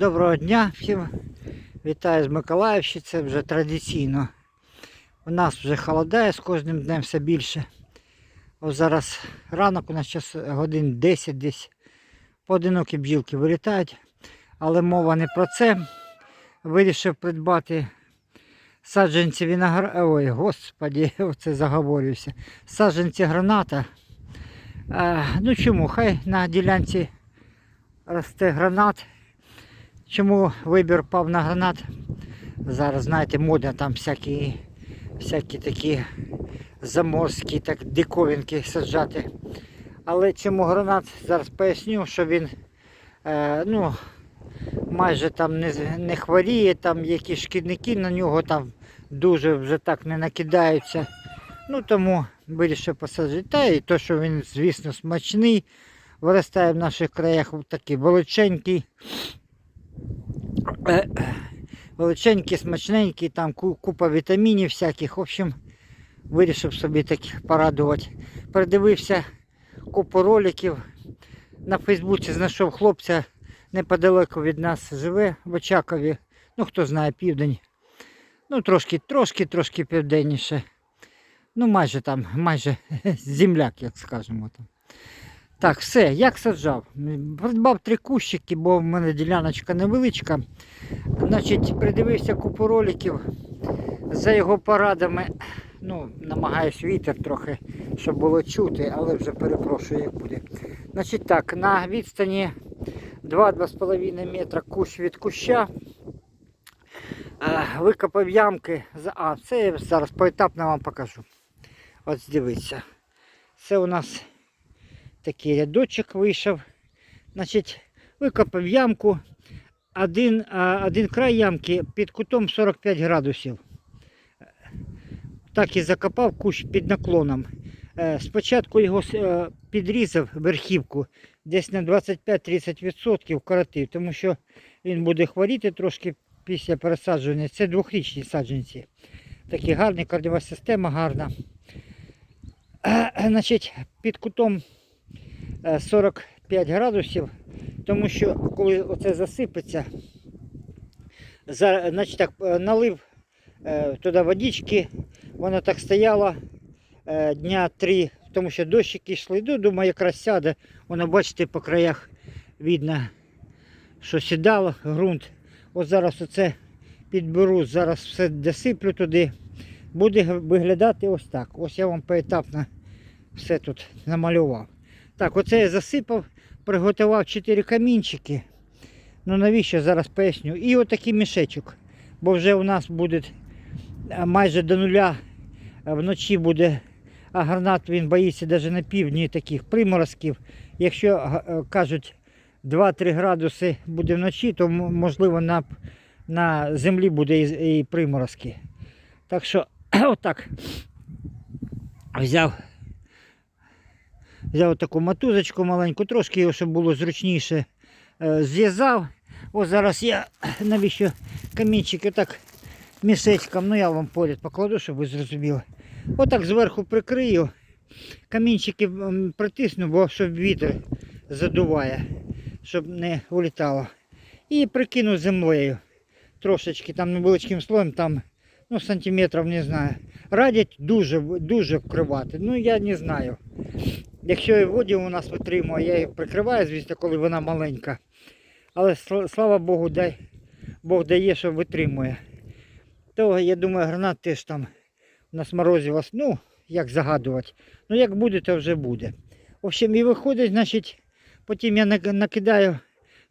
Доброго дня всім. Вітаю з Миколаївщини. Це вже традиційно. У нас вже холодає з кожним днем все більше. Ось зараз ранок, у нас зараз годин 10 десь. Поодинокі бджілки вилітають. Але мова не про це. Вирішив придбати саджанці винограда. Ой, господі, оце заговорююся. Саджанці граната. Е, ну чому? Хай на ділянці росте гранат. Чому вибір пав на гранат? Зараз, знаєте, модно там всякі, всякі такі заморські, так диковинки саджати. Але чому гранат? Зараз поясню, що він е, ну, майже там не, не хворіє, там які шкідники на нього там дуже вже так не накидаються. Ну тому вирішив посаджати. Та і то, що він, звісно, смачний, виростає в наших краях такий величенький. Величенький, смачненький, там купа вітамінів всяких. В общем, вирішив собі так порадувати. Передивився купу роликів. На Фейсбуці знайшов хлопця неподалеку від нас живе в Очакові. Ну, хто знає, південь. Ну, трошки, трошки, трошки південніше. Ну, майже там, майже земляк, як скажемо там. Так, все, як саджав? Придбав три кущики, бо в мене діляночка невеличка. Значить, придивився купу роликів за його порадами. Ну, намагаюсь вітер трохи, щоб було чути, але вже перепрошую, як буде. Значить так, на відстані 2-2,5 метра кущ від куща. е, Викопав ямки. А, це я зараз поетапно вам покажу. От дивіться. Це у нас такий рядочок вийшов. Значить, викопав ямку. Один, один край ямки під кутом 45 градусів. Так і закопав кущ під наклоном. Е, Спочатку його е, підрізав верхівку десь на 25-30% коротив, тому що він буде хворіти трошки після пересаджування. Це двохрічні саджанці. Такі гарні, корнева система гарна. Е, Значить, під кутом 45 градусів, тому що коли оце засипеться, за, значить так, е, налив е, туди водички, вона так стояла е, дня три, тому що дощики йшли. Ну, думаю, якраз сяде. Воно, бачите, по краях видно, що сідало ґрунт. Ось зараз оце підберу, зараз все досиплю туди. Буде виглядати ось так. Ось я вам поетапно все тут намалював. Так, оце я засипав, приготував 4 камінчики. Ну навіщо зараз поясню. І отакий мішечок. Бо вже у нас буде е, майже до нуля е, вночі буде, а гранат він боїться навіть на півдні таких приморозків. Якщо е, кажуть 2-3 градуси буде вночі, то можливо на, на землі буде і, і приморозки. Так що отак взяв Взяв таку мотузочку маленьку, трошки його, щоб було зручніше, е, зв'язав. Ось зараз я навіщо камінчики отак мішечком, ну я вам поряд покладу, щоб ви зрозуміли. Отак зверху прикрию. Камінчики притисну, бо щоб вітер задуває, щоб не улітало. І прикину землею. Трошечки там невеличким слоєм, там ну, сантиметрів не знаю. Радять дуже, дуже вкривати. Ну я не знаю. Якщо і воді у нас витримує, я її прикриваю, звісно, коли вона маленька. Але слава Богу, дай, Бог дає, що витримує. То я думаю, гранат теж там у нас морозив вас, ну, як загадувати. Ну як буде, то вже буде. В общем, і виходить, значить, потім я накидаю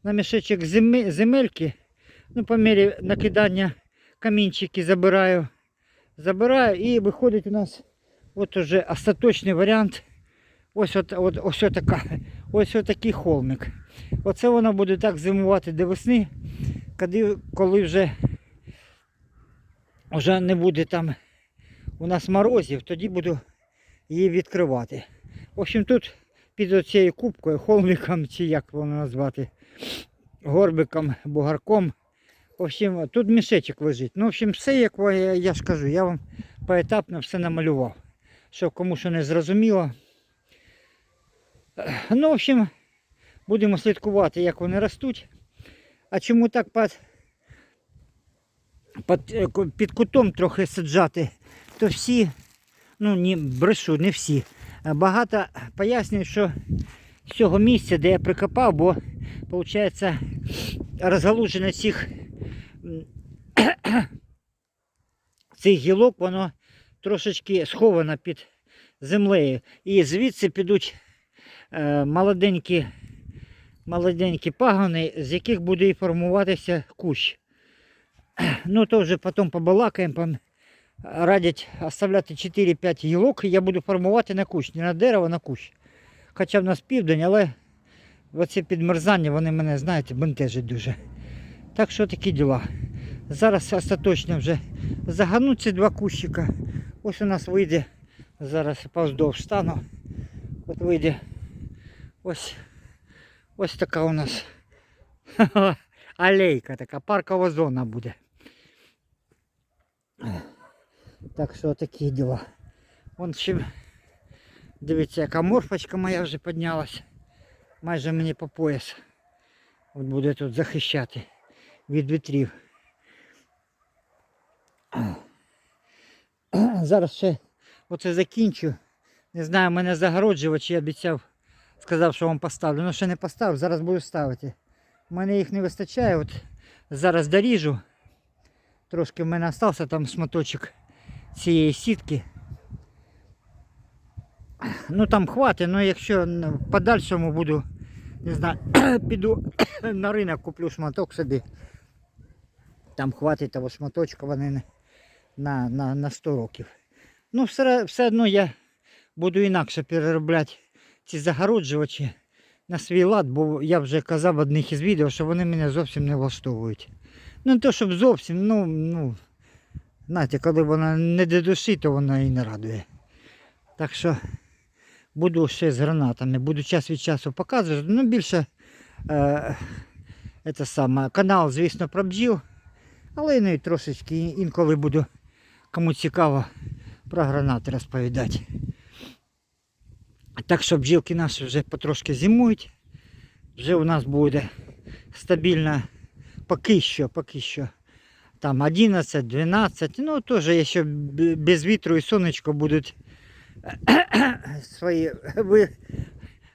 на мішечок земельки. Ну, по мірі накидання камінчики забираю. Забираю і виходить у нас от уже остаточний варіант. Ось от, от, ось така, ось такий холмик. Оце воно буде так зимувати до весни, коли, вже, вже не буде там у нас морозів, тоді буду її відкривати. В общем, тут під цією кубкою, холмиком, чи як воно назвати, горбиком, бугарком. В общем, тут мішечок лежить. Ну, в общем, все, як я, я ж кажу, я вам поетапно все намалював. Щоб кому що не зрозуміло. Ну, в общем, будемо слідкувати, як вони ростуть. А чому так під, під, е, під кутом трохи саджати, то всі, ну не брешу, не всі. Багато пояснюють, що з цього місця, де я прикопав, бо виходить розгалуження цих, цих гілок, воно трошечки сховано під землею. І звідси підуть молоденькі, молоденькі пагони, з яких буде і формуватися кущ. Ну, то вже потім побалакаємо. Радять оставляти 4-5 гілок, я буду формувати на кущ, не на дерево, а на кущ. Хоча в нас південь, але оці підмерзання, вони мене, знаєте, бентежать дуже. Так що такі діла. Зараз остаточно вже загануть ці два кущика. Ось у нас вийде, зараз повздовж стану. От вийде ось, ось така у нас алейка, така паркова зона буде. Так що такі діла. Вон ще, дивіться, яка морфочка моя вже піднялась. Майже мені по пояс. От буде тут захищати від вітрів. Зараз ще оце закінчу. Не знаю, мене загороджувач, я обіцяв, сказав, що вам поставлю. Ну ще не поставив, зараз буду ставити. У мене їх не вистачає. От зараз доріжу. Трошки в мене залишився там шматочок цієї сітки. Ну там хватить, але якщо в подальшому буду, не знаю, піду на ринок, куплю шматок собі. Там хватить того шматочка, вони на, на, на 100 років. Ну, все, все одно я буду інакше переробляти ці загороджувачі на свій лад, бо я вже казав в одних із відео, що вони мене зовсім не влаштовують. Ну, не то, щоб зовсім, ну, ну, знаєте, коли вона не до душі, то вона і не радує. Так що буду ще з гранатами, буду час від часу показувати. Ну, більше е, це саме, канал, звісно, про бджіл, але ну, трошечки інколи буду кому цікаво про гранати розповідати. Так що бджілки наші вже потрошки зимують. Вже у нас буде стабільно поки що, поки що. Там 11, 12, ну теж якщо без вітру і сонечко будуть свої ви,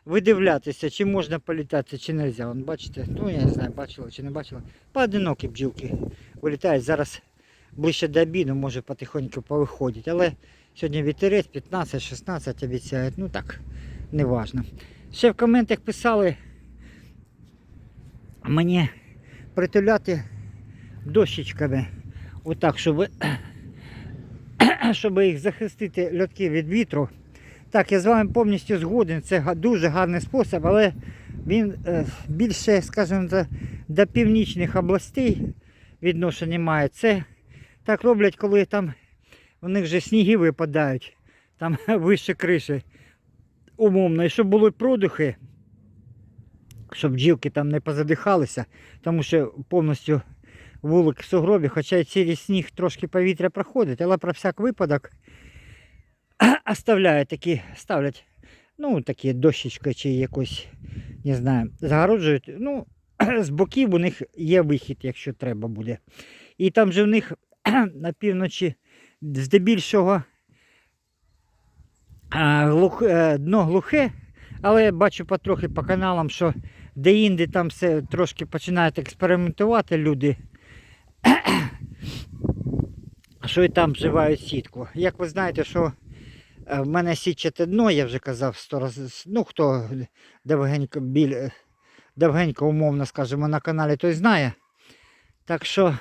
видивлятися, чи можна політати, чи не можна. Бачите, ну я не знаю, бачила чи не бачила. Поодинокі бджілки вилітають. Зараз ближче до обіду, може потихоньку повиходять. Але сьогодні вітерець 15-16 обіцяють. Ну так, не важно. Ще в коментах писали мені притуляти дощечками. Отак, щоб, щоб їх захистити льотки від вітру. Так, я з вами повністю згоден. Це дуже гарний спосіб, але він е, більше, скажімо, до північних областей відношення має. Це так роблять, коли там у них же сніги випадають, там вище криші. Умовно, і щоб були продухи, щоб бджілки там не позадихалися, тому що повністю вулик в сугробі, хоча й через сніг трошки повітря проходить, але про всяк випадок оставляють такі, ставлять, ну, такі дощечки чи якось, не знаю, загороджують. Ну, з боків у них є вихід, якщо треба буде. І там же в них на півночі здебільшого е, дно глухе, але я бачу потрохи по каналам, що де-інде там все трошки починають експериментувати люди. Що і там вживають сітку. Як ви знаєте, що е, в мене сітчате дно, я вже казав сто разів. Ну, хто давгенько, біль, давгенько умовно, скажімо, на каналі, той знає. Так що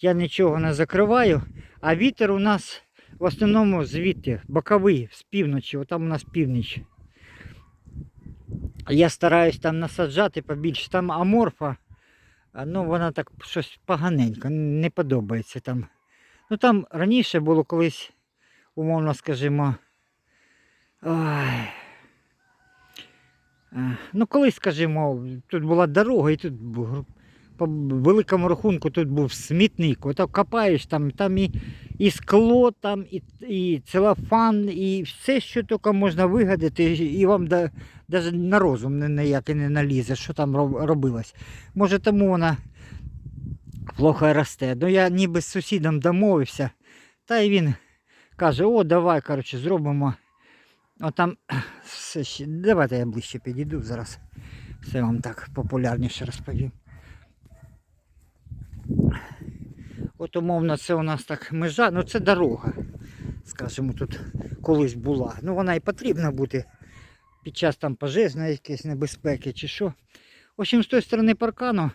я нічого не закриваю, а вітер у нас в основному звідти, боковий, з півночі, отам у нас північ. Я стараюсь там насаджати побільше. Там аморфа, ну вона так щось поганенько, не подобається там. Ну там раніше було колись, умовно скажімо. Ой. Ну, колись, скажімо, тут була дорога і тут по великому рахунку тут був смітник. Ото копаєш там, там і, і скло, там, і, і целофан, і все, що тільки можна вигадати, і вам навіть на розум ніякий не налізе, що там робилось. Може тому вона плохо росте. Ну я ніби з сусідом домовився, та й він каже, о, давай, коротше, зробимо. Отам, все давайте я ближче підійду зараз. Все вам так популярніше розповім. От умовно це у нас так межа, ну це дорога, скажімо, тут колись була. Ну вона і потрібна бути під час там пожежної якоїсь небезпеки чи що. В общем, з тої сторони паркану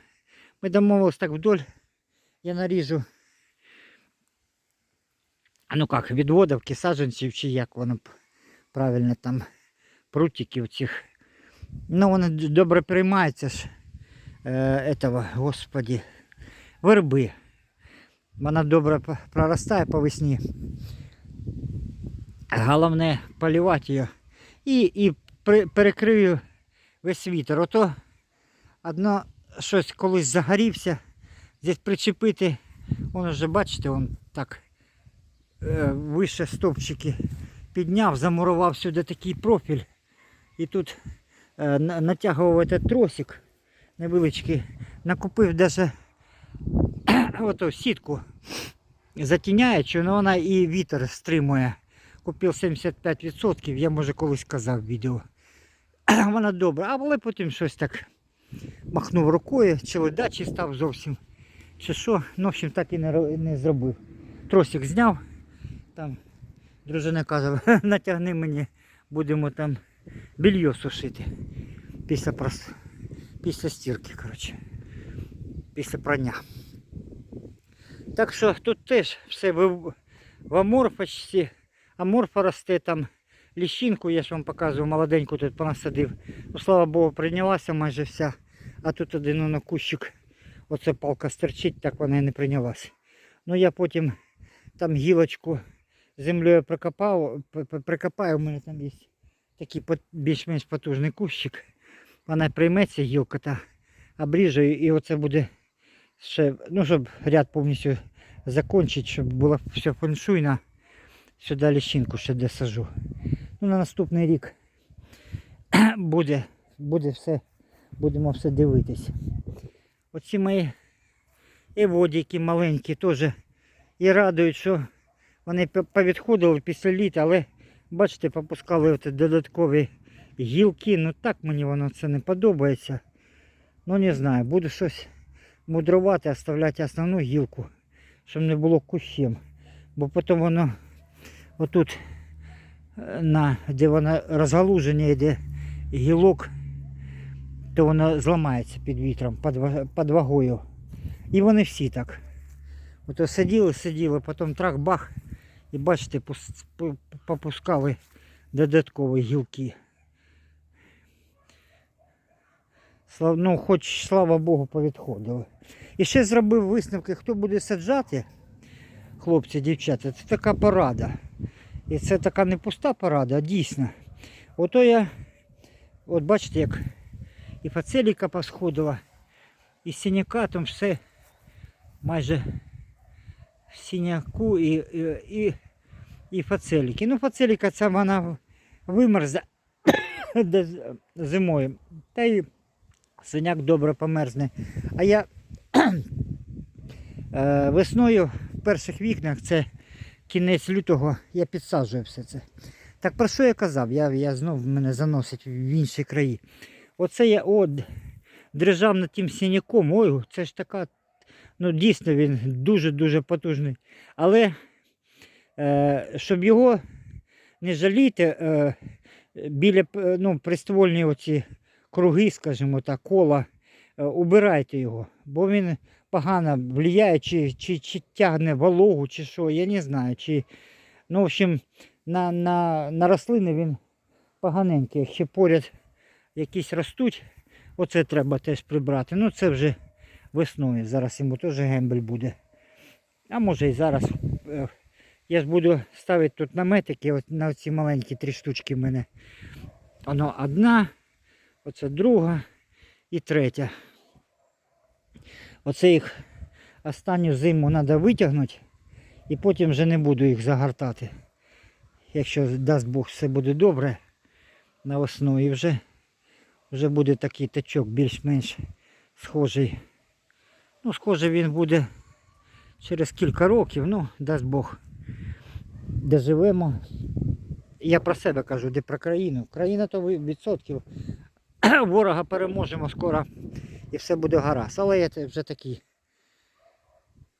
ми домовились так вдоль. Я наріжу. Ну як, відводовки, саджанців, чи як воно правильно там прутиків цих. Ну, вони добре приймаються ж е, этого, господі, верби. Вона добре проростає по весні. Головне полівати її. І, і перекрию весь вітер. Ото одно щось колись загорівся, десь причепити. Воно вже, бачите, он так е, вище стовпчики підняв, замурував сюди такий профіль. І тут е, натягував этот тросик невеличкий. Накупив даже оту сітку затіняючу, але вона і вітер стримує. Купив 75%, я може колись казав відео. Вона добра, але потім щось так махнув рукою, чи ледачий став зовсім. Чи що, ну, в общем, так і не, не зробив. Тросик зняв, там дружина каже, натягни мені, будемо там більйо сушити. Після, прос... після стірки, коротше. Після прання. Так що тут теж все в, в аморфочці. Аморфа росте там ліщинку, я ж вам показував, молоденьку тут понасадив. Ну, слава Богу, прийнялася майже вся. А тут один воно кущик. Оце палка стерчить, так вона і не прийнялась. Ну я потім там гілочку землею прикопав, прикопаю, у мене там є такий більш-менш потужний кущик. Вона прийметься гілка та обріжу і оце буде ще, ну щоб ряд повністю закінчити, щоб було все феншуйно. Сюди ліщинку ще досажу. Ну, на наступний рік буде, буде все, будемо все дивитись. Оці мої еводіки маленькі теж і радують, що вони повідходили після літа, але бачите, попускали от додаткові гілки. Ну так мені воно це не подобається. Ну не знаю, буду щось мудрувати, оставляти основну гілку, щоб не було кущем. Бо потім воно отут, е, на, де воно розгалуження йде гілок, то воно зламається під вітром, під, вагою. І вони всі так. Ото сиділи, сиділи, потім трах-бах. І бачите, пус- попускали додаткові гілки. Ну, хоч слава Богу, повідходили. І ще зробив висновки, хто буде саджати, хлопці, дівчата, це така порада. І це така не пуста порада, а дійсна. Ото я, от бачите, як і фацеліка посходила, і синяка там все майже в синяку і, і, і, і фацеліки. Ну, фацеліка це вона вимерзла зимою. Та й синяк добре померзне. А я е, весною в перших вікнах, це кінець лютого, я підсаджую все це. Так про що я казав? Я, я знов мене заносить в інші краї. Оце я от дрижав над тим синяком. Ой, це ж така. Ну, дійсно він дуже-дуже потужний. Але е, щоб його не жаліти, е, біля е, ну, приствольні оці круги, скажімо так, кола, е, убирайте його, бо він погано впливає, чи, чи, чи тягне вологу, чи що, я не знаю. Чи, ну, в общем, на, на, на рослини він поганенький. Якщо поряд якісь ростуть, оце треба теж прибрати. Ну це вже весною. Зараз йому теж гембель буде. А може і зараз. е, Я ж буду ставити тут наметики, от на ці маленькі три штучки в мене. Воно одна, оце друга і третя. Оце їх останню зиму треба витягнути і потім вже не буду їх загортати. Якщо дасть Бог все буде добре на весну вже, вже буде такий тачок більш-менш схожий. Ну, схоже він буде через кілька років, ну, дасть Бог, де живемо. Я про себе кажу, де про країну. Країна то відсотків. Ворога переможемо скоро і все буде гаразд. Але я вже такий.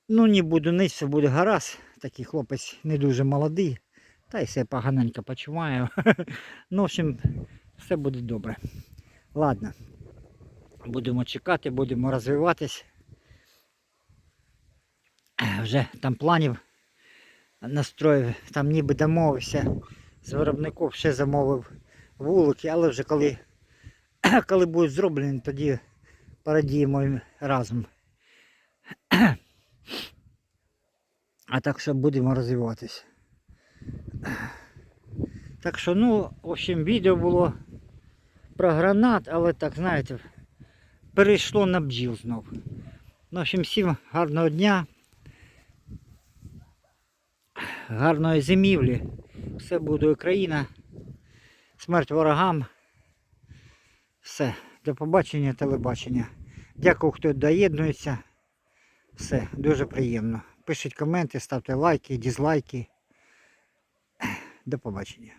Ну, не буду нить, все буде гаразд. Такий хлопець не дуже молодий. Та й все поганенько почуваю. Ну, в общем, все буде добре. Ладно. Будемо чекати, будемо розвиватись. Вже там планів настроїв, там ніби домовився з виробником, ще замовив вулики, але вже коли, коли будуть зроблені, тоді порадіємо разом. А так що будемо розвиватись. Так що, ну, в общем, відео було про гранат, але так, знаєте, перейшло на бджіл знов. Ну, в общем, всім гарного дня, гарної зимівлі. Все буде Україна. Смерть ворогам. Все. До побачення, телебачення. Дякую, хто доєднується. Все, дуже приємно. Пишіть коменти, ставте лайки, дізлайки. До побачення.